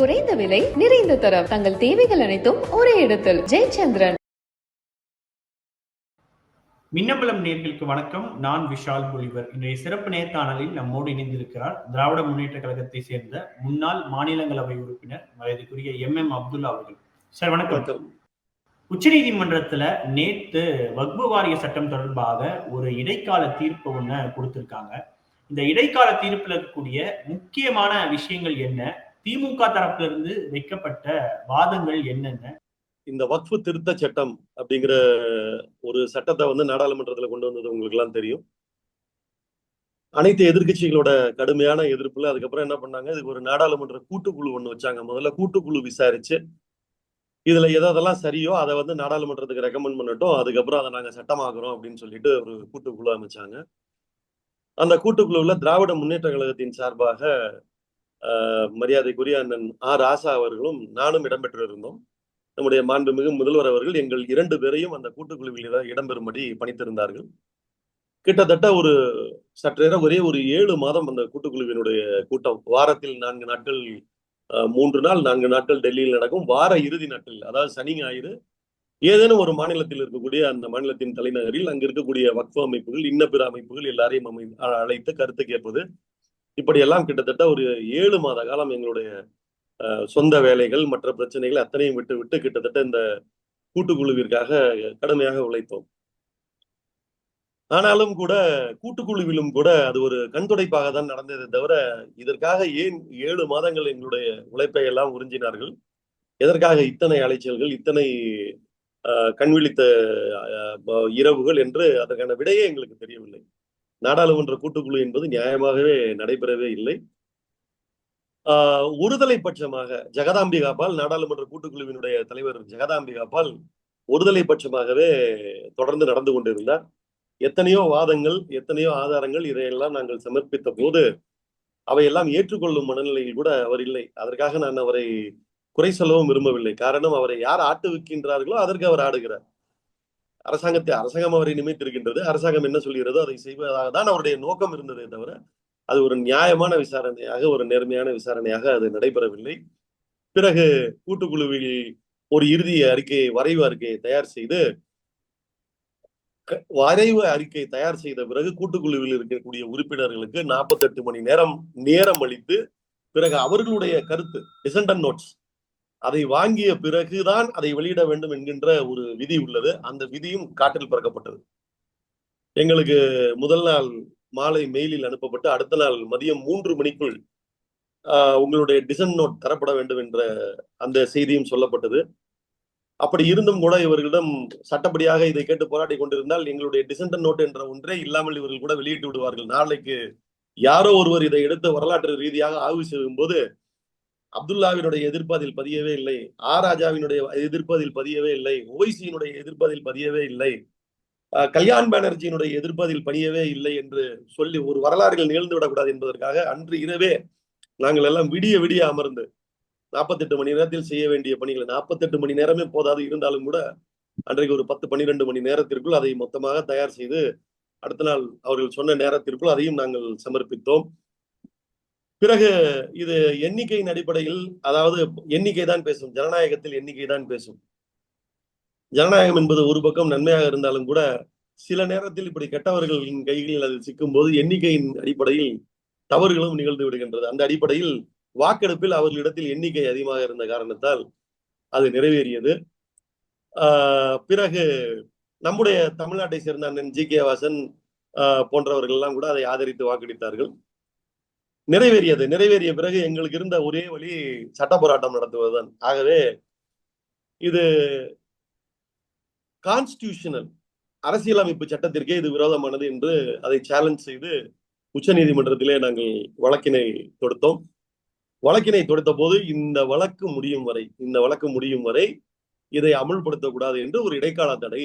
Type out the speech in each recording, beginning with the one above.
குறைந்த விலை நிறைந்த தரம். தங்கள் தேவைகள் அனைத்தும் ஒரே இடத்தில். ஜெயச்சந்திரன். மின்னம்பலம் நேர்களுக்கு வணக்கம். நான் விஷால் பொலிவர். இன்றைய சிறப்பு நேர்காணலில் நம்மோடு இணைந்திருக்கிறார் திராவிட முன்னேற்ற கழகத்தை சேர்ந்த முன்னாள் மாநிலங்களவை உறுப்பினர் வயதுக்குரிய எம் எம் அப்துல்லா அவர்கள். சார் வணக்கம். உச்சநீதிமன்றத்துல நேத்து வக்பு வாரிய சட்டம் தொடர்பாக ஒரு இடைக்கால தீர்ப்பு ஒண்ணு கொடுத்திருக்காங்க. இந்த இடைக்கால தீர்ப்புல இருக்கக்கூடிய முக்கியமான விஷயங்கள் என்ன? திமுக தரப்புல இருந்து வைக்கப்பட்ட வாதங்கள் என்னென்ன? இந்த வக்ஃபு திருத்த சட்டம் அப்படிங்கிற ஒரு சட்டத்தை வந்து நாடாளுமன்றத்துல கொண்டு வந்தது உங்களுக்கு எல்லாம் தெரியும். அனைத்து எதிர்க்கட்சிகளோட கடுமையான எதிர்ப்புல அதுக்கப்புறம் என்ன பண்ணாங்க? இதுக்கு ஒரு நாடாளுமன்ற கூட்டுக்குழு ஒண்ணு வச்சாங்க. முதல்ல கூட்டுக்குழு விசாரிச்சு இதுல எதெல்லாம் சரியோ அதை வந்து நாடாளுமன்றத்துக்கு ரெக்கமெண்ட் பண்ணட்டும் அதுக்கப்புறம் அதை நாங்க சட்டமாக்குறோம் அப்படின்னு சொல்லிட்டு ஒரு கூட்டுக்குழு அமைச்சாங்க. அந்த கூட்டுக்குழுவில் திராவிட முன்னேற்ற கழகத்தின் சார்பாக மரியாதைக்குரிய அண்ணன் ஆர் ஆசா அவர்களும் நானும் இடம்பெற்றிருந்தோம். நம்முடைய மாண்புமிகு முதல்வர் அவர்கள் எங்கள் இரண்டு பேரையும் அந்த கூட்டுக்குழுவில் இடம்பெறும்படி பணித்திருந்தார்கள். கிட்டத்தட்ட ஒரு சற்றேற ஒரே ஒரு ஏழு மாதம் அந்த கூட்டுக்குழுவினுடைய கூட்டம். வாரத்தில் நான்கு நாட்கள் அஹ், மூன்று நாள் நான்கு நாட்கள் டெல்லியில் நடக்கும். வார இறுதி நாட்கள் அதாவது சனி ஞாயிறு. ஏதேனும் ஒரு மாநிலத்தில் இருக்கக்கூடிய அந்த மாநிலத்தின் தலைநகரில் அங்கு இருக்கக்கூடிய வக்ஃபு அமைப்புகள் இன்ன பிற அமைப்புகள் எல்லாரையும் அமை அழைத்து கருத்து கேட்பது இப்படியெல்லாம் கிட்டத்தட்ட ஒரு ஏழு மாத காலம் எங்களுடைய சொந்த வேலைகள் மற்ற பிரச்சனைகள் அத்தனையும் விட்டு விட்டு கிட்டத்தட்ட இந்த கூட்டுக்குழுவிற்காக கடுமையாக உழைத்தோம். ஆனாலும் கூட கூட்டுக்குழுவிலும் கூட அது ஒரு கண்துடைப்பாக தான் நடந்ததே தவிர இதற்காக ஏன் ஏழு மாதங்கள் எங்களுடைய உழைப்பை எல்லாம் உறிஞ்சினார்கள்? எதற்காக இத்தனை அலைச்சல்கள் இத்தனை கண்விழித்த இரவுகள் என்று அதற்கான விடையே எங்களுக்கு தெரியவில்லை. நாடாளுமன்ற கூட்டுக்குழு என்பது நியாயமாகவே நடைபெறவே இல்லை. ஆஹ் ஒருதலை பட்சமாக ஜெகதாம்பிகா பால் நாடாளுமன்ற கூட்டுக்குழுவினுடைய தலைவர் ஜெகதாம்பிகா பால் ஒருதலை பட்சமாகவே தொடர்ந்து நடந்து கொண்டிருந்தார். எத்தனையோ வாதங்கள் எத்தனையோ ஆதாரங்கள் இதையெல்லாம் நாங்கள் சமர்ப்பித்த போது அவையெல்லாம் ஏற்றுக்கொள்ளும் மனநிலையில் கூட அவர் இல்லை. அதற்காக நான் அவரை குறை சொல்லவும் விரும்பவில்லை. காரணம் அவரை யார் ஆட்டுவிக்கின்றார்களோ அதற்கு அவர் ஆடுகிறார். அரசாங்கத்தை அரசாங்கம் அவரை நியமித்திருக்கின்றது. அரசாங்கம் என்ன சொல்கிறதோ அதை செய்வதாக தான் அவருடைய நோக்கம் இருந்ததே தவிர அது ஒரு நியாயமான விசாரணையாக ஒரு நேர்மையான விசாரணையாக அது நடைபெறவில்லை. பிறகு கூட்டுக்குழுவில் ஒரு இறுதி அறிக்கையை வரைவு அறிக்கையை தயார் செய்து வரைவு அறிக்கை தயார் செய்த பிறகு கூட்டுக்குழுவில் இருக்கக்கூடிய உறுப்பினர்களுக்கு நாற்பத்தெட்டு மணி நேரம் நேரம் அளித்து பிறகு அவர்களுடைய கருத்து டிசண்டன் நோட்ஸ் அதை வாங்கிய பிறகுதான் அதை வெளியிட வேண்டும் என்கின்ற ஒரு விதி உள்ளது. அந்த விதியும் காற்றில் பறக்கப்பட்டது. எங்களுக்கு முதல் நாள் மாலை மெயிலில் அனுப்பப்பட்டு அடுத்த நாள் மதியம் மூன்று மணிக்குள் உங்களுடைய டிசன் நோட் தரப்பட வேண்டும் என்ற அந்த செய்தியும் சொல்லப்பட்டது. அப்படி இருந்தும் கூட இவர்களிடம் சட்டப்படியாக இதை கேட்டு போராடி கொண்டிருந்தால் எங்களுடைய டிசன்டன் நோட் என்ற ஒன்றே இல்லாமல் இவர்கள் கூட வெளியிட்டு விடுவார்கள். நாளைக்கு யாரோ ஒருவர் இதை எடுத்து வரலாற்று ரீதியாக ஆய்வு செய்யும் போது அப்துல்லாவினுடைய எதிர்ப்பு அதில் பதியவே இல்லை. ஆ ராஜாவினுடைய எதிர்ப்பு அதில் பதியவே இல்லை. ஓய்சியினுடைய எதிர்ப்பு அதில் பதியவே இல்லை. கல்யாண் பானர்ஜியினுடைய எதிர்ப்பு அதில் இல்லை என்று சொல்லி ஒரு வரலாறுகள் நிகழ்ந்து விடக்கூடாது என்பதற்காக அன்று இரவே நாங்கள் எல்லாம் விடிய விடிய அமர்ந்து நாற்பத்தெட்டு மணி நேரத்தில் செய்ய வேண்டிய பணிகளை நாற்பத்தெட்டு மணி நேரமே போதாது இருந்தாலும் கூட அன்றைக்கு ஒரு பத்து பன்னிரெண்டு மணி நேரத்திற்குள் அதை மொத்தமாக தயார் செய்து அடுத்த நாள் அவர்கள் சொன்ன நேரத்திற்குள் அதையும் நாங்கள் சமர்ப்பித்தோம். பிறகு இது எண்ணிக்கையின் அடிப்படையில் அதாவது எண்ணிக்கை தான் பேசும். ஜனநாயகத்தில் எண்ணிக்கை தான் பேசும். ஜனநாயகம் என்பது ஒரு பக்கம் நன்மையாக இருந்தாலும் கூட சில நேரத்தில் இப்படி கெட்டவர்களின் கைகளில் அது சிக்கும் போது எண்ணிக்கையின் அடிப்படையில் தவறுகளும் நிகழ்ந்து விடுகின்றது. அந்த அடிப்படையில் வாக்கெடுப்பில் அவர்களிடத்தில் எண்ணிக்கை அதிகமாக இருந்த காரணத்தால் அது நிறைவேறியது. ஆஹ் பிறகு நம்முடைய தமிழ்நாட்டை சேர்ந்த அண்ணன் ஜி கே வாசன் ஆஹ் போன்றவர்கள் எல்லாம் கூட அதை ஆதரித்து வாக்களித்தார்கள். நிறைவேறியது. நிறைவேறிய பிறகு எங்களுக்கு இருந்த ஒரே வழி சட்ட போராட்டம் நடத்துவதுதான். ஆகவே இது கான்ஸ்டியூஷனல் அரசியலமைப்பு சட்டத்திற்கே இது விரோதமானது என்று அதை சேலஞ்ச் செய்து உச்ச நீதிமன்றத்திலே நாங்கள் வழக்கினை தொடுத்தோம். வழக்கினை தொடுத்த போது இந்த வழக்கு முடியும் வரை இந்த வழக்கு முடியும் வரை இதை அமுல்படுத்தக்கூடாது என்று ஒரு இடைக்கால தடை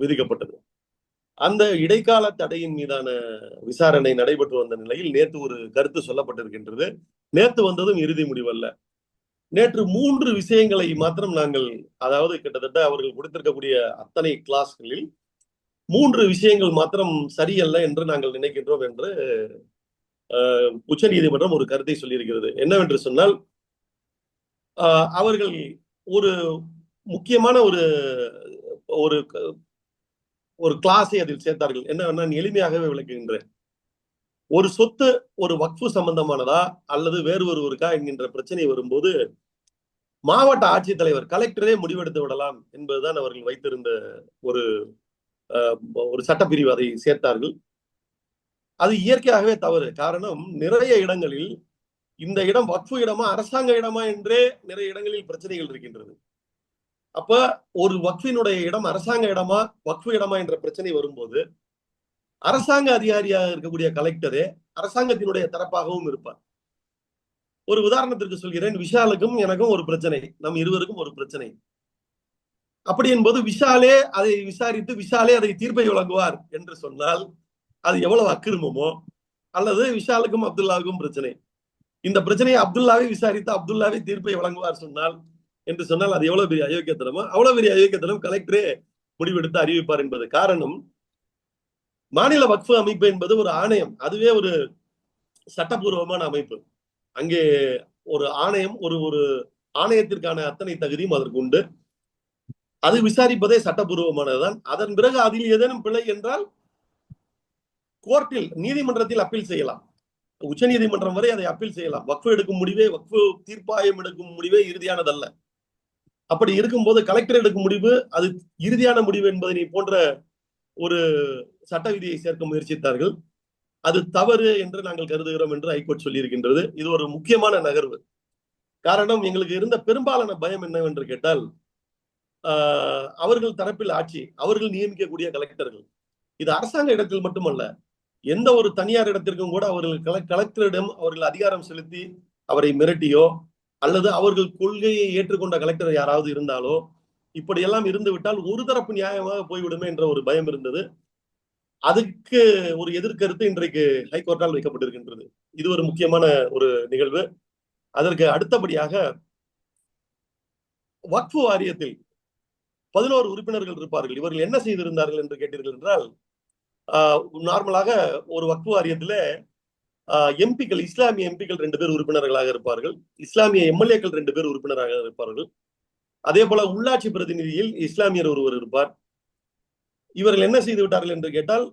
விதிக்கப்பட்டது. அந்த இடைக்கால தடையின் மீதான விசாரணை நடைபெற்று வந்த நிலையில் நேற்று ஒரு கருத்து சொல்லப்பட்டிருக்கின்றது. நேற்று வந்ததும் இறுதி முடிவல்ல. நேற்று மூன்று விஷயங்களை மாத்திரம் நாங்கள் அதாவது கிட்டத்தட்ட அவர்கள் கொடுத்திருக்கக்கூடிய அத்தனை கிளாஸ்களில் மூன்று விஷயங்கள் மாத்திரம் சரியல்ல என்று நாங்கள் நினைக்கின்றோம் என்று உச்ச நீதிமன்றம் ஒரு கருத்தை சொல்லியிருக்கிறது. என்னவென்று சொன்னால் ஆஹ் அவர்கள் ஒரு முக்கியமான ஒரு ஒரு ஒரு கிளாஸை அதில் சேர்த்தார்கள். என்ன நான் எளிமையாகவே விளக்குகின்றேன். ஒரு சொத்து ஒரு வக்ஃபு சம்பந்தமானதா? அல்லது வேறு ஒருவருக்கா? என்கின்ற பிரச்சனை வரும்போது மாவட்ட ஆட்சித்தலைவர் கலெக்டரே முடிவெடுத்து விடலாம் என்பதுதான் அவர்கள் வைத்திருந்த ஒரு ஒரு சட்டப்பிரிவு அதை சேர்த்தார்கள். அது இயற்கையாகவே தவறு. காரணம் நிறைய இடங்களில் இந்த இடம் வக்ஃபு இடமா அரசாங்க இடமா என்றே நிறைய இடங்களில் பிரச்சனைகள் இருக்கின்றது. அப்ப ஒரு வக்ஃபினுடைய இடம் அரசாங்க இடமா வக்ஃபு இடமா என்ற பிரச்சனை வரும்போது அரசாங்க அதிகாரியாக இருக்கக்கூடிய கலெக்டரே அரசாங்கத்தினுடைய தரப்பாகவும் இருப்பார். ஒரு உதாரணத்திற்கு சொல்கிறேன். விஷாலுக்கும் எனக்கும் ஒரு பிரச்சனை. நம் இருவருக்கும் ஒரு பிரச்சனை. அப்படி என்பது விஷாலே அதை விசாரித்து விஷாலே அதை தீர்ப்பை வழங்குவார் என்று சொன்னால் அது எவ்வளவு அக்கிரமமோ அல்லது விஷாலுக்கும் அப்துல்லாவுக்கும் பிரச்சனை. இந்த பிரச்சனையை அப்துல்லாவை விசாரித்து அப்துல்லாவை தீர்ப்பை வழங்குவார் சொன்னால் என்று சொன்னால் அது எவ்வளவு பெரிய அயோக்கியத்தனமோ அவ்வளவு பெரிய அயோக்கியத்தனம் கலெக்டரே முடிவெடுத்து அறிவிப்பார் என்பது காரணம். மாநில வக்ஃபு அமைப்பு என்பது ஒரு ஆணையம். அதுவே ஒரு சட்டபூர்வமான அமைப்பு. அங்கே ஒரு ஆணையம் ஒரு ஒரு ஆணையத்திற்கான அத்தனை தகுதியும் அதற்கு உண்டு. அது விசாரிப்பதே சட்டபூர்வமானதுதான். அதன் பிறகு அதில் ஏதேனும் பிழை என்றால் கோர்ட்டில் நீதிமன்றத்தில் அப்பீல் செய்யலாம். உச்ச நீதிமன்றம் வரை அதை அப்பீல் செய்யலாம். வக்ஃபு எடுக்கும் முடிவே வக்ஃபு தீர்ப்பாயம் எடுக்கும் முடிவே இறுதியானதல்ல. அப்படி இருக்கும்போது கலெக்டர் எடுக்கும் முடிவு அது இறுதியான முடிவு என்பதனை போன்ற ஒரு சட்ட விதியை சேர்க்க முயற்சித்தார்கள். அது தவறு என்று நாங்கள் கருதுகிறோம் என்று ஹைகோர்ட் சொல்லியிருக்கின்றது. இது ஒரு முக்கியமான நகர்வு. காரணம் எங்களுக்கு இருந்த பெரும்பாலான பயம் என்னவென்று கேட்டால் ஆஹ், அவர்கள் தரப்பில் ஆட்சி அவர்கள் நியமிக்கக்கூடிய கலெக்டர்கள் இது அரசாங்க இடத்தில் மட்டுமல்ல எந்த ஒரு தனியார் இடத்திற்கும் கூட அவர்கள் கலெக்டரிடம் அவர்கள் அதிகாரம் செலுத்தி அவரை மிரட்டியோ அல்லது அவர்கள் கொள்கையை ஏற்றுக்கொண்ட கலெக்டர் யாராவது இருந்தாலோ இப்படியெல்லாம் இருந்து விட்டால் ஒரு தரப்பு நியாயமாக போய்விடுமே என்ற ஒரு பயம் இருந்தது. அதுக்கு ஒரு எதிர்கருத்து இன்றைக்கு ஹைகோர்ட்டால் வைக்கப்பட்டிருக்கின்றது. இது ஒரு முக்கியமான ஒரு நிகழ்வு. அதற்கு அடுத்தபடியாக வக்ஃபு வாரியத்தில் பதினோரு உறுப்பினர்கள் இருப்பார்கள். இவர்கள் என்ன செய்திருந்தார்கள் என்று கேட்டீர்கள் என்றால் ஆஹ், நார்மலாக ஒரு வக்ஃபு வாரியத்துல எம்பிக்கள் இஸ்லாமிய எம்பிக்கள் ரெண்டு பேர் உறுப்பினர்களாக இருப்பார்கள். இஸ்லாமிய எம்எல்ஏக்கள் ரெண்டு பேர் உறுப்பினராக இருப்பார்கள். அதே போல உள்ளாட்சி பிரதிநிதியில் இஸ்லாமியர் ஒருவர் இருப்பார். இவர்கள் என்ன செய்து விட்டார்கள் என்று கேட்டால்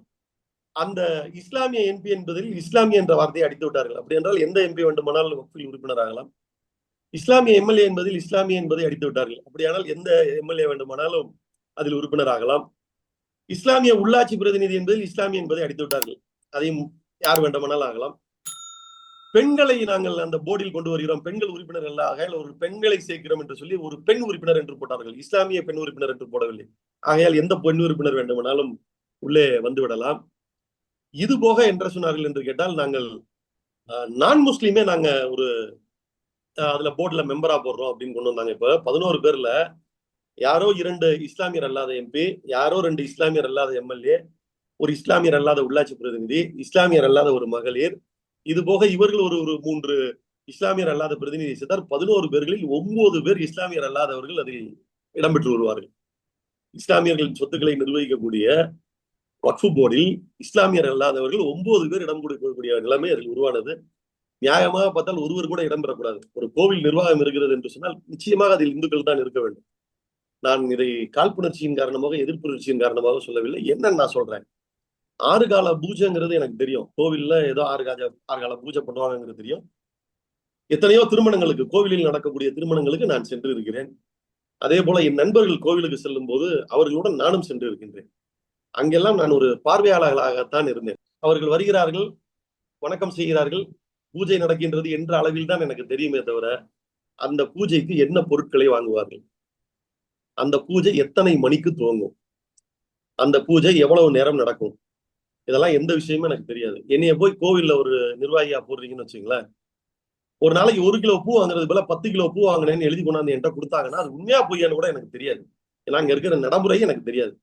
அந்த இஸ்லாமிய எம்பி என்பதில் இஸ்லாமிய என்ற வார்த்தையை அடித்து விட்டார்கள். அப்படி என்றால் எந்த எம்பி வேண்டுமானாலும் வக்ஃபில் உறுப்பினராகலாம். இஸ்லாமிய எம்எல்ஏ என்பதில் இஸ்லாமிய என்பதை அடித்து விட்டார்கள். அப்படியானால் எந்த எம்எல்ஏ வேண்டுமானாலும் அதில் உறுப்பினராகலாம். இஸ்லாமிய உள்ளாட்சி பிரதிநிதி என்பதில் இஸ்லாமிய என்பதை அடித்து விட்டார்கள். அதையும் யார் வேண்டுமானாலும் ஆகலாம். பெண்களை நாங்கள் அந்த போர்டில் கொண்டு வருகிறோம். பெண்கள் உறுப்பினர் ஆகையால் ஒரு பெண்களை சேர்க்கிறோம் என்று சொல்லி ஒரு பெண் உறுப்பினர் என்று போட்டார்கள். இஸ்லாமிய பெண் உறுப்பினர் என்று போடவில்லை. ஆகையால் எந்த பெண் உறுப்பினர் வேண்டுமானாலும் உள்ளே வந்து விடலாம் இது போக என்ன சொன்னார்கள் என்று கேட்டால் நாங்கள் நான் முஸ்லீமே நாங்க ஒரு அதுல போர்டுல மெம்பரா போடுறோம் அப்படின்னு கொண்டு வந்தாங்க. இப்ப பதினோரு பேர்ல யாரோ இரண்டு இஸ்லாமியர் அல்லாத எம்பி யாரோ ரெண்டு இஸ்லாமியர் அல்லாத எம்எல்ஏ ஒரு இஸ்லாமியர் அல்லாத உள்ளாட்சி பிரதிநிதி இஸ்லாமியர் அல்லாத ஒரு மகளிர் இது போக இவர்கள் ஒரு ஒரு மூன்று இஸ்லாமியர் அல்லாத பிரதிநிதி சேர்த்தால் பதினோரு பேர்களில் ஒன்பது பேர் இஸ்லாமியர் அல்லாதவர்கள் அதில் இடம்பெற்று வருவார்கள். இஸ்லாமியர்களின் சொத்துக்களை நிர்வகிக்கக்கூடிய வக்ஃபு போர்டில் இஸ்லாமியர் அல்லாதவர்கள் ஒன்பது பேர் இடம் கொடுக்கக்கூடிய நிலைமை அதில் உருவானது. நியாயமாக பார்த்தால் ஒருவர் கூட இடம்பெறக்கூடாது ஒரு கோவில் நிர்வாகம் இருக்கிறது என்று சொன்னால் நிச்சயமாக அதில் இந்துக்கள் தான் இருக்க வேண்டும். நான் இதை காழ்ப்புணர்ச்சியின் காரணமாக எதிர்ப்புணர்ச்சியின் காரணமாக சொல்லவில்லை. என்னன்னு நான் சொல்றேன். ஆறு கால பூஜைங்கிறது எனக்கு தெரியும். கோவில்ல ஏதோ ஆறு கால ஆறு கால பூஜை பண்ணுவாங்கிறது தெரியும். எத்தனையோ திருமணங்களுக்கு கோவிலில் நடக்கக்கூடிய திருமணங்களுக்கு நான் சென்று இருக்கிறேன் அதே போல என் நண்பர்கள் கோவிலுக்கு செல்லும் போது அவர்களுடன் நானும் சென்று இருக்கின்றேன் அங்கெல்லாம் நான் ஒரு பார்வையாளர்களாகத்தான் இருந்தேன். அவர்கள் வருகிறார்கள் வணக்கம் செய்கிறார்கள் பூஜை நடக்கின்றது என்ற அளவில் தான் எனக்கு தெரியுமே தவிர அந்த பூஜைக்கு என்ன பொருட்களை வாங்குவார்கள்? அந்த பூஜை எத்தனை மணிக்கு துவங்கும்? அந்த பூஜை எவ்வளவு நேரம் நடக்கும்? இதெல்லாம் எந்த விஷயமும் எனக்கு தெரியாது. என்னைய போய் கோவில்ல ஒரு நிர்வாகியா போடுறீங்கன்னு வச்சுங்களேன் ஒரு நாளைக்கு ஒரு கிலோ பூ வாங்குறது போல பத்து கிலோ பூ வாங்கினேன்னு எழுதி கொண்டாந்து என்கிட்ட கொடுத்தாங்கன்னா அது உண்மையா பொய்யான்னு கூட எனக்கு தெரியாது. ஏன்னா அங்க இருக்கிற நடைமுறை எனக்கு தெரியாது.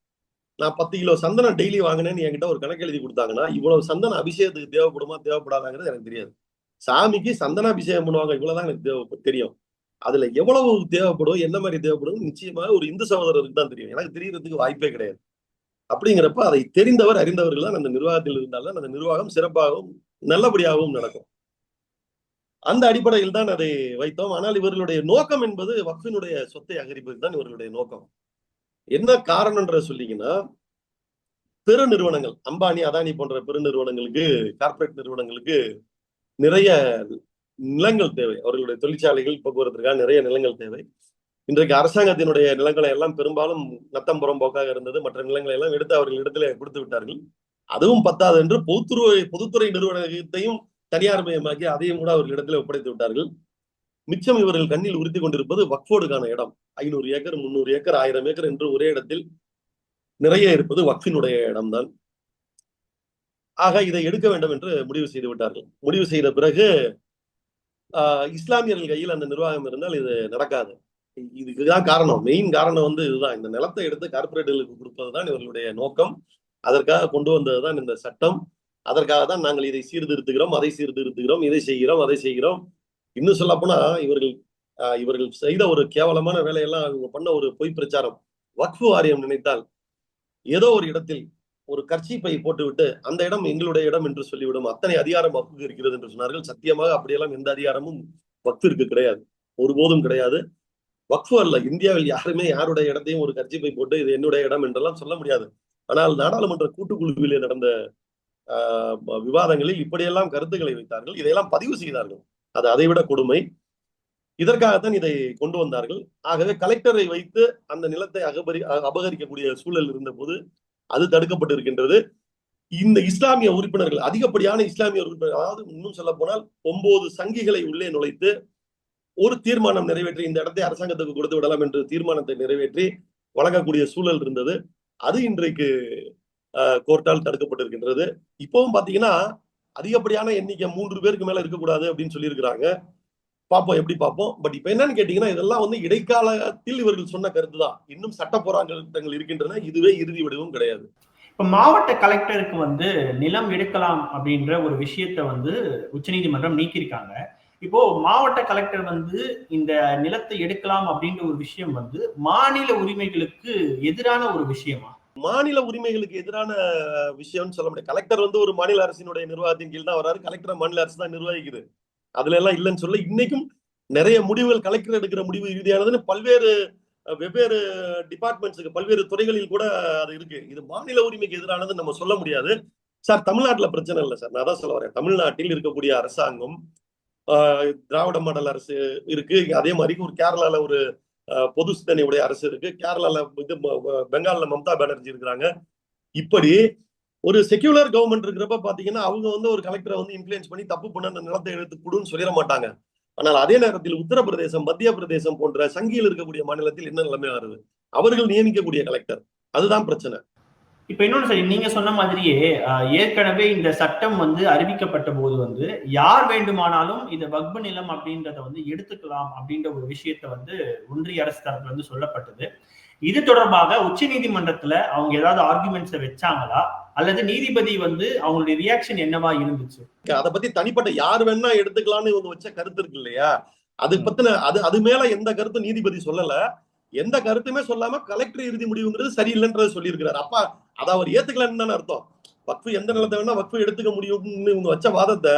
நான் பத்து கிலோ சந்தனம் டெய்லி வாங்கினேன்னு என்கிட்ட ஒரு கணக்கு எழுதி கொடுத்தாங்கன்னா இவ்வளவு சந்தன அபிஷேகத்துக்கு தேவைப்படுமா தேவைப்படாதாங்கிறது எனக்கு தெரியாது. சாமிக்கு சந்தன அபிஷேகம் பண்ணுவாங்க இவ்வளவுதான் எனக்கு தேவை தெரியும். அதுல எவ்வளவு தேவைப்படும் என்ன மாதிரி தேவைப்படும் நிச்சயமாக ஒரு இந்து சகோதரருக்கு தான் தெரியும். எனக்கு தெரியறதுக்கு வாய்ப்பே கிடையாது. அப்படிங்கிறப்ப அதை தெரிந்தவர் அறிந்தவர்கள் தான் அந்த நிர்வாகத்தில் இருந்தால்தான் அந்த நிர்வாகம் சிறப்பாகவும் நல்லபடியாகவும் நடக்கும். அந்த அடிப்படையில் தான் அதை வைத்தோம். ஆனால் இவர்களுடைய நோக்கம் என்பது வக்ஃபினுடைய சொத்தை அகரிப்பது தான் இவர்களுடைய நோக்கம். என்ன காரணம்ன்ற சொல்லிங்கன்னா பெரு நிறுவனங்கள் அம்பானி அதானி போன்ற பெரு நிறுவனங்களுக்கு கார்ப்பரேட் நிறுவனங்களுக்கு நிறைய நிலங்கள் தேவை. அவர்களுடைய தொழிற்சாலைகள் போக்குவரத்திற்காக நிறைய நிலங்கள் தேவை. இன்றைக்கு அரசாங்கத்தினுடைய நிலங்களை எல்லாம் பெரும்பாலும் நத்தம் புறம்போக்காக இருந்தது. மற்ற நிலங்களை எல்லாம் எடுத்து அவர்கள் இடத்துல கொடுத்து விட்டார்கள். அதுவும் பத்தாது என்று பொதுத்துறை பொதுத்துறை நிறுவனத்தையும் தனியார் மயமாக்கி அதையும் கூட அவர்கள் இடத்துல ஒப்படைத்து விட்டார்கள். மிச்சம் இவர்கள் கண்ணில் உறுத்தி கொண்டிருப்பது வக்ஃபோர்டுக்கான இடம். ஐநூறு ஏக்கர் முந்நூறு ஏக்கர் ஆயிரம் ஏக்கர் என்று ஒரே இடத்தில் நிறைய இருப்பது வக்ஃபினுடைய இடம்தான். ஆக இதை எடுக்க வேண்டும் என்று முடிவு செய்து விட்டார்கள். முடிவு செய்த பிறகு ஆஹ், இஸ்லாமியர்கள் கையில் அந்த நிர்வாகம் இருந்தால் இது நடக்காது. இதுக்குதான் காரணம். மெயின் காரணம் வந்து இதுதான். இந்த நிலத்தை எடுத்து கார்பரேட்டுகளுக்கு கொடுப்பதுதான் இவர்களுடைய நோக்கம். அதற்காக கொண்டு வந்ததுதான் இந்த சட்டம். அதற்காக தான் நாங்கள் இதை சீர்திருத்துகிறோம் அதை சீர்திருத்துகிறோம் இதை செய்கிறோம் அதை செய்கிறோம். இன்னும் சொல்ல போனா இவர்கள் இவர்கள் செய்த ஒரு கேவலமான வேலையெல்லாம் இவங்க பண்ண ஒரு பொய் பிரச்சாரம். வக்ஃபு வாரியம் நினைத்தால் ஏதோ ஒரு இடத்தில் ஒரு கர்ச்சீப்பை போட்டுவிட்டு அந்த இடம் எங்களுடைய இடம் என்று சொல்லிவிடும். அத்தனை அதிகாரம் வக்குக்கு இருக்கிறது என்று சொன்னார்கள். சத்தியமாக அப்படியெல்லாம் எந்த அதிகாரமும் வக்ஃபிற்கு கிடையாது. ஒருபோதும் கிடையாது. வக்ஃபு அல்ல. இந்தியாவில் யாருமே யாருடைய இடத்தையும் ஒரு கர்ஜிப்பை போட்டு இது என்னுடைய இடம் என்றெல்லாம் சொல்ல முடியாது. ஆனால் நாடாளுமன்ற கூட்டுக்குழுவிலே நடந்த ஆஹ், விவாதங்களில் இப்படியெல்லாம் கருத்துக்களை வைத்தார்கள். இதையெல்லாம் பதிவு செய்தார்கள். அது அதைவிட கொடுமை. இதற்காகத்தான் இதை கொண்டு வந்தார்கள். ஆகவே கலெக்டரை வைத்து அந்த நிலத்தை அகபரி அபகரிக்கக்கூடிய சூழல் இருந்த போது அது தடுக்கப்பட்டிருக்கின்றது. இந்த இஸ்லாமிய உறுப்பினர்கள் அதிகப்படியான இஸ்லாமிய உறுப்பினர் அதாவது இன்னும் சொல்ல போனால் ஒன்பது சங்கிகளை உள்ளே நுழைத்து ஒரு தீர்மானம் நிறைவேற்றி இந்த இடத்தை அரசாங்கத்துக்கு கொடுத்து விடலாம் என்று தீர்மானத்தை நிறைவேற்றி வழங்கக்கூடிய சூழல் இருந்தது. அது இன்றைக்கு கோர்ட்டால் தடுக்கப்பட்டிருக்கின்றது. இப்பவும் பாத்தீங்கன்னா அதிகப்படியான எண்ணிக்கை மூன்று பேருக்கு மேல இருக்கக்கூடாது அப்படின்னு சொல்லியிருக்கிறாங்க. பார்ப்போம் எப்படி பார்ப்போம் பட் இப்ப என்னன்னு கேட்டீங்கன்னா இதெல்லாம் வந்து இடைக்காலத்தில் இவர்கள் சொன்ன கருத்து தான். இன்னும் சட்ட போராட்டங்கள் இருக்கின்றன. இதுவே இறுதி வடிவம் கிடையாது. இப்ப மாவட்ட கலெக்டருக்கு வந்து நிலம் எடுக்கலாம் அப்படின்ற ஒரு விஷயத்த வந்து உச்சநீதிமன்றம் நீக்கியிருக்காங்க. இப்போ மாவட்ட கலெக்டர் வந்து இந்த நிலத்தை எடுக்கலாம் அப்படின்ற ஒரு விஷயம் வந்து மாநில உரிமைகளுக்கு எதிரான ஒரு விஷயமா? மாநில உரிமைகளுக்கு எதிரான விஷயம்னு சொல்ல முடியாது. கலெக்டர் வந்து ஒரு மாநில அரசினுடைய நிர்வாகத்தின் கீழ் தான் வராரு. கலெக்டர் மாநில அரசு தான் நிர்வகிக்குது. அதுல எல்லாம் இல்லைன்னு சொல்ல இன்னைக்கும் நிறைய முடிவுகள் கலெக்டர் எடுக்கிற முடிவு இறுதியானதுன்னு பல்வேறு வெவ்வேறு டிபார்ட்மெண்ட்ஸுக்கு பல்வேறு துறைகளில் கூட அது இருக்கு. இது மாநில உரிமைக்கு எதிரானது நம்ம சொல்ல முடியாது. சார் தமிழ்நாட்டுல பிரச்சனை இல்லை சார். நான் தான் சொல்ல வரேன். தமிழ்நாட்டில் இருக்கக்கூடிய அரசாங்கம் திராவிட மாடல் அரசு இருக்கு. அதே மாதிரி ஒரு கேரளால ஒரு பொது சிந்தனையுடைய அரசு இருக்கு. கேரளால இது பெங்கால்ல மம்தா பானர்ஜி இருக்கிறாங்க. இப்படி ஒரு செக்யூலர் கவர்மெண்ட் இருக்கிறப்ப பாத்தீங்கன்னா அவங்க வந்து ஒரு கலெக்டரை வந்து இன்ஃபுளுன்ஸ் பண்ணி தப்பு பண்ண அந்த நிலத்தை எடுத்து கொடுன்னு சொல்லிட மாட்டாங்க. ஆனால் அதே நேரத்தில் உத்தரப்பிரதேசம் மத்திய பிரதேசம் போன்ற சங்கியில் இருக்கக்கூடிய மாநிலத்தில் என்ன நிலைமை வருது? அவர்கள் நியமிக்கக்கூடிய கலெக்டர். அதுதான் பிரச்சனை. இப்ப இன்னொன்னு சரி நீங்க சொன்ன மாதிரியே ஏற்கனவே இந்த சட்டம் வந்து அறிவிக்கப்பட்ட போது வந்து யார் வேண்டுமானாலும் இந்த வக்பு நிலம் அப்படின்றத வந்து எடுத்துக்கலாம் அப்படின்ற ஒரு விஷயத்த வந்து ஒன்றிய அரசு தரப்புல இருந்து சொல்லப்பட்டது. இது தொடர்பாக உச்ச நீதிமன்றத்துல அவங்க ஏதாவது ஆர்குமெண்ட்ஸை வச்சாங்களா? அல்லது நீதிபதி வந்து அவங்களுடைய ரியாக்ஷன் என்னவா இருந்துச்சு? அதை பத்தி தனிப்பட்ட யார் வேணா எடுத்துக்கலாம்னு இவங்க வச்ச கருத்து இருக்கு இல்லையா? அது பத்தின அது அது மேல எந்த கருத்தும் நீதிபதி சொல்லல. எந்த கருத்துமே சொல்லாம கலெக்டர் இறுதி முடிவுங்கிறது சரியில்லைன்றது சொல்லியிருக்கிறார். அப்ப அதை அவர் ஏத்துக்கலன்னு தானே அர்த்தம். வக்ஃபு எந்த நிலத்தை வேணா வக்ஃபு எடுத்துக்க முடியும்னு இவங்க வச்ச வாதத்தை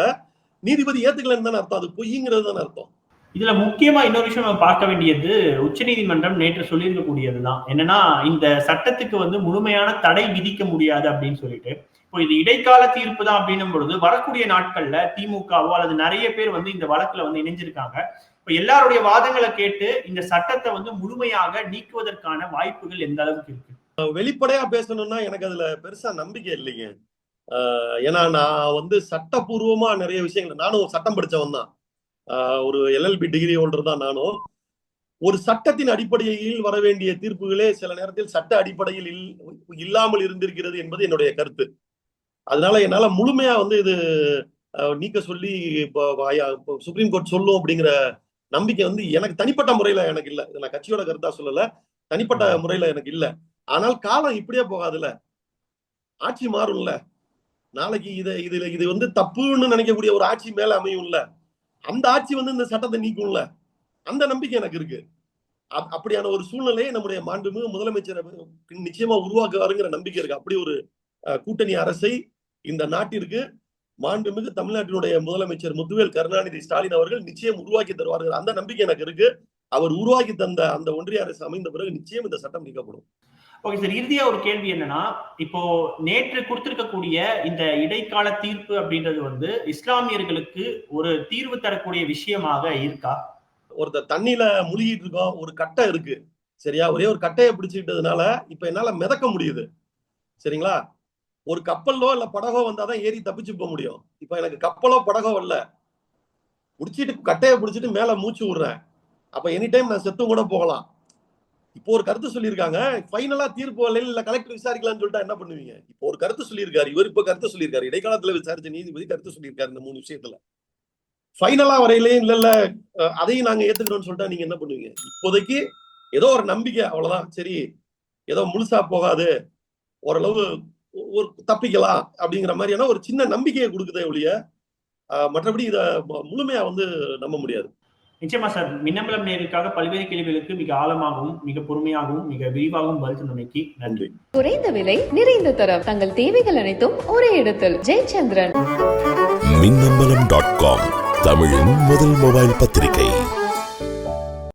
நீதிபதி ஏத்துக்கலன்னு தானே அர்த்தம். அது பொய்ங்கிறது தானே அர்த்தம். இதுல முக்கியமா இன்னொரு விஷயம் நம்ம பார்க்க வேண்டியது உச்சநீதிமன்றம் நேற்று சொல்லியிருக்கக்கூடியதுதான். என்னன்னா இந்த சட்டத்துக்கு வந்து முழுமையான தடை விதிக்க முடியாது அப்படின்னு சொல்லிட்டு. இப்போ இது இடைக்கால தீர்ப்பு தான் அப்படின்னும் பொழுது வரக்கூடிய நாட்கள்ல திமுகவோ அல்லது நிறைய பேர் வந்து இந்த வழக்குல வந்து இணைஞ்சிருக்காங்க. இப்போ எல்லாருடைய வாதங்களை கேட்டு இந்த சட்டத்தை வந்து முழுமையாக நீக்குவதற்கான வாய்ப்புகள் எந்த அளவுக்கு இருக்கு? வெளிப்படையா பேசணும்னா எனக்கு அதுல பெருசா நம்பிக்கை இல்லைங்க. ஆஹ் ஏன்னா நான் வந்து சட்டபூர்வமா நிறைய விஷயங்கள் நானும் சட்டம் படிச்சவன் தான். ஒரு எல்எல்பி டிகிரி ஹோல்டர் தான் நானும். ஒரு சட்டத்தின் அடிப்படையில் வர வேண்டிய தீர்ப்புகளே சில நேரத்தில் சட்ட அடிப்படையில் இல்- இல்லாமல் இருந்திருக்கிறது என்பது என்னுடைய கருத்து. அதனால என்னால முழுமையா வந்து இது நீக்க சொல்லி சுப்ரீம் கோர்ட் சொல்லும் அப்படிங்கிற நம்பிக்கை வந்து எனக்கு தனிப்பட்ட முறையில எனக்கு இல்ல. நான் கட்சியோட கருத்தா சொல்லல. தனிப்பட்ட முறையில எனக்கு இல்ல. ஆனால் காலம் இப்படியே போகாதுல்ல. ஆட்சி மாறும்ல. நாளைக்கு இதை இதுல இது வந்து தப்புன்னு நினைக்கக்கூடிய ஒரு ஆட்சி மேல அமையும்ல. அந்த ஆட்சி வந்து இந்த சட்டத்தை நீக்கும்ல. அந்த நம்பிக்கை எனக்கு இருக்கு. அப்- அப்படியான ஒரு சூழ்நிலையை நம்முடைய மாண்புமிகு முதலமைச்சர் நிச்சயமா உருவாக்குவாருங்கிற நம்பிக்கை இருக்கு. அப்படி ஒரு அஹ், கூட்டணி அரசை இந்த நாட்டிற்கு மாண்புமிகு தமிழ்நாட்டினுடைய முதலமைச்சர் முத்துவேல் கருணாநிதி ஸ்டாலின் அவர்கள் நிச்சயம் உருவாக்கி தருவார்கள் அந்த நம்பிக்கை எனக்கு இருக்கு. அவர் உருவாக்கி தந்த அந்த ஒன்றிய அரசு அமைந்த பிறகு நிச்சயம் இந்த சட்டம் நீக்கப்படும். ஓகே சார் இறுதியா ஒரு கேள்வி என்னன்னா இப்போ நேற்று கொடுத்திருக்கக்கூடிய இந்த இடைக்கால தீர்ப்பு அப்படின்றது வந்து இஸ்லாமியர்களுக்கு ஒரு தீர்வு தரக்கூடிய விஷயமாக இருக்கா? ஒருத்தர் தண்ணியில முழுகிட்டு இருக்கோம் ஒரு கட்டை இருக்கு சரியா? ஒரே ஒரு கட்டையை பிடிச்சிக்கிட்டதுனால இப்ப என்னால மிதக்க முடியுது சரிங்களா? ஒரு கப்பலோ இல்ல படகோ வந்தாதான் ஏறி தப்பிச்சு போக முடியும். இப்ப எனக்கு கப்பலோ படகோ இல்ல பிடிச்சிட்டு கட்டையை பிடிச்சிட்டு மேல மூச்சு விடுறேன். அப்ப எனி டைம் நான் செத்தும் கூட போகலாம். இப்போ ஒரு கருத்து சொல்லியிருக்காங்க ஃபைனலா தீர்ப்பு வரலையில் இல்ல கலெக்டர் விசாரிக்கலாம்னு சொல்லிட்டா என்ன பண்ணுவீங்க? இப்போ ஒரு கருத்து சொல்லியிருக்காரு இவர் இப்ப கருத்து சொல்லியிருக்காரு இடைக்காலத்துல விசாரிச்ச நீதிபதி கருத்து சொல்லியிருக்காரு இந்த மூணு விஷயத்துல. ஃபைனலா வரையிலே இல்ல இல்ல அதையும் நாங்க ஏத்துக்கிறோம்னு சொல்லிட்டா நீங்க என்ன பண்ணுவீங்க? இப்போதைக்கு ஏதோ ஒரு நம்பிக்கை அவ்வளவுதான் சரி ஏதோ முழுசா போகாது ஓரளவு ஒரு தப்பிக்கலாம் அப்படிங்கிற மாதிரியான ஒரு சின்ன நம்பிக்கையை கொடுக்குதே ஒழிய மற்றபடி இதை முழுமையா வந்து நம்ப முடியாது. நிச்சயமா சார் மின்னம்பலம் நேருக்காக பல்வேறு கேள்விகளுக்கு மிக ஆழமாகவும் மிக பொறுமையாகவும் மிக விரிவாகவும் பதில் தந்தமைக்கு நன்றி நன்றி. குறைந்த விலை நிறைந்த தரம். தங்கள் தேவைகள் அனைத்தும் ஒரே இடத்தில். ஜெயச்சந்திரன். மின்னம்பலம் டாட் காம் தமிழின் முதல் மொபைல் பத்திரிகை.